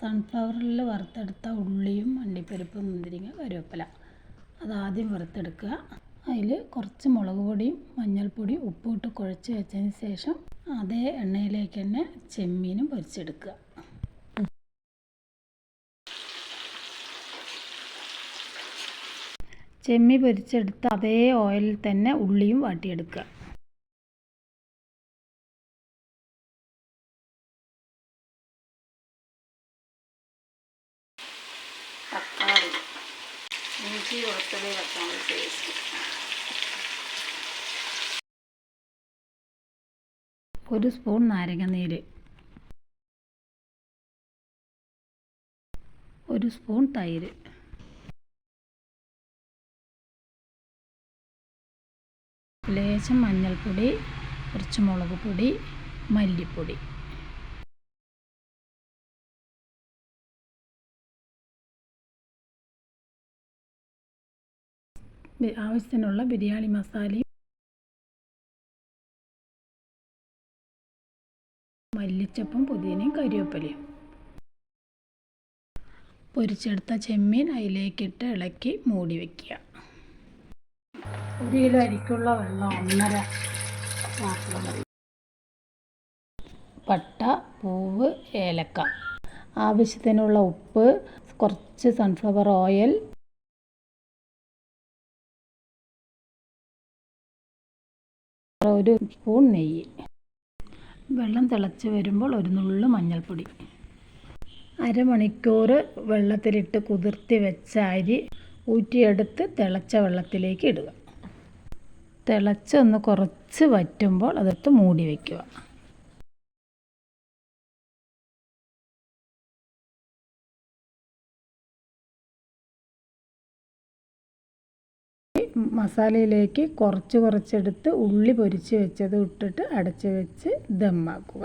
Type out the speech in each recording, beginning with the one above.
സൺഫ്ലവറിൽ വറുത്തെടുത്ത ഉള്ളിയും അണ്ടിപ്പരിപ്പ് മുന്തിരിങ്ങ കരുവേപ്പില അതാദ്യം വറുത്തെടുക്കുക. അതിൽ കുറച്ച് മുളക് പൊടിയും മഞ്ഞൾപ്പൊടിയും ഉപ്പും ഇട്ട് കുഴച്ച് വെച്ചതിന് ശേഷം അതേ എണ്ണയിലേക്ക് തന്നെ ചെമ്മീനും പൊരിച്ചെടുക്കുക. ചെമ്മീൻ പൊരിച്ചെടുത്ത അതേ ഓയിലിൽ തന്നെ ഉള്ളിയും വാട്ടിയെടുക്കുക. ഇഞ്ചി ഒരു സ്പൂൺ നാരങ്ങനീര് ഒരു സ്പൂൺ തൈര്. ലേശം മഞ്ഞൾപ്പൊടി കുറച്ച് മുളക് പൊടി മല്ലിപ്പൊടി. ആവശ്യത്തിനുള്ള ബിരിയാണി മസാലയും മല്ലിച്ചപ്പും പുതിനയും കരിവേപ്പലയും. പൊരിച്ചെടുത്ത ചെമ്മീൻ അതിലേക്കിട്ട് ഇളക്കി മൂടി വയ്ക്കുക ഒരു കിലോ അരിക്കുള്ള വെള്ളം ഒന്നര മതി. പട്ട പൂവ് ഏലക്ക. ആവശ്യത്തിനുള്ള ഉപ്പ് കുറച്ച് സൺഫ്ലവർ ഓയിൽ ഒരു സ്പൂൺ നെയ്യ്. വെള്ളം തിളച്ച് വരുമ്പോൾ ഒരു നുള്ളു മഞ്ഞൾപ്പൊടി. അരമണിക്കൂർ വെള്ളത്തിലിട്ട് കുതിർത്തി വെച്ച അരി ഊറ്റിയെടുത്ത് തിളച്ച വെള്ളത്തിലേക്ക് ഇടുക. തിളച്ചൊന്ന് കുറച്ച് വറ്റുമ്പോൾ അതെടുത്ത് മൂടി വയ്ക്കുക മസാലയിലേക്ക് കുറച്ച് കുറച്ചെടുത്ത് ഉള്ളി പൊരിച്ച് വെച്ചത് ഇട്ടിട്ട് അടച്ച് വെച്ച് ദമ്മാക്കുക.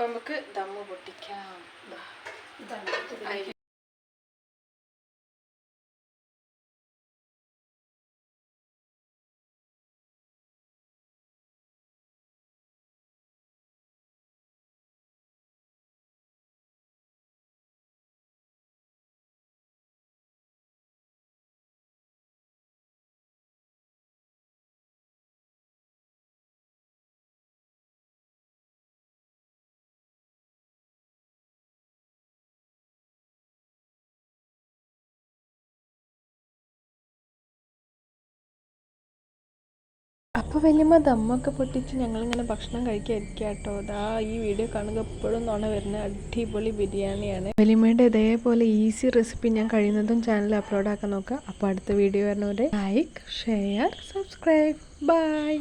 നമുക്ക് ദമ്മ് പൊട്ടിക്കാം. വലിയമ്മ ദമ്മൊക്കെ പൊട്ടിച്ച് ഞങ്ങളിങ്ങനെ ഭക്ഷണം കഴിക്കാതിരിക്കുക കേട്ടോ അതാ ഈ വീഡിയോ കാണുക എപ്പോഴും നോണ വരുന്ന അടിപൊളി ബിരിയാണിയാണ്. വലിയമ്മയുടെ ഇതേപോലെ ഈസി റെസിപ്പി ഞാൻ കഴിയുന്നതും ചാനൽ അപ്ലോഡ് ആക്കാൻ നോക്കുക. അപ്പോൾ അടുത്ത വീഡിയോ വരുന്നവരെ ലൈക്ക് ഷെയർ സബ്സ്ക്രൈബ് ബൈ